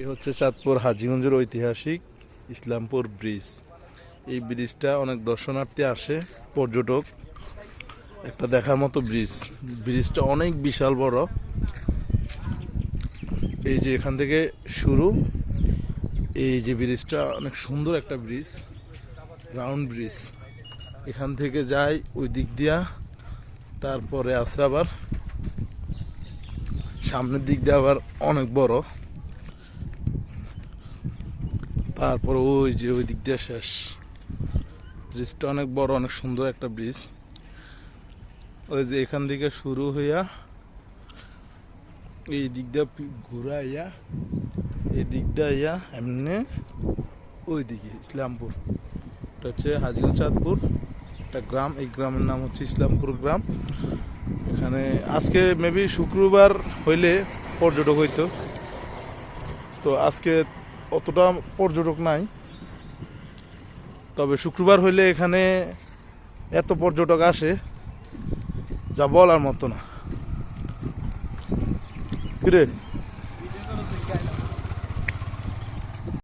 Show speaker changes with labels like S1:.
S1: এই হচ্ছে চাঁদপুর হাজিগঞ্জের ঐতিহাসিক ইসলামপুর ব্রিজ। এই ব্রিজটা অনেক দর্শনার্থী আসে, পর্যটক। একটা দেখার মতো ব্রিজ। ব্রিজটা অনেক বিশাল বড়। এই যে এখান থেকে শুরু, এই যে ব্রিজটা অনেক সুন্দর একটা ব্রিজ, রাউন্ড ব্রিজ। এখান থেকে যায় ওই দিক দিয়া, তারপরে আছে আবার, সামনের দিক দিয়ে আবার অনেক বড়। তারপর ওই যে ওই দিক দিয়ে শেষ। ব্রিজটা অনেক বড়, অনেক সুন্দর একটা ব্রিজ। ওই যে এখান থেকে শুরু হইয়া এই দিক দিয়ে ঘুরাইয়া, এই দিক দিয়ে ইয়া এমনি ওই দিকে, ইসলামপুর। এটা হচ্ছে হাজিগঞ্জ চাঁদপুর। একটা গ্রাম, এই গ্রামের নাম হচ্ছে ইসলামপুর গ্রাম। এখানে আজকে মেবি শুক্রবার হইলে পর্যটক হইতো। তো আজকে অতটা পর্যটক নাই। তবে শুক্রবার হইলে এখানে এত পর্যটক আসে যা বলার মতো না। কিরে?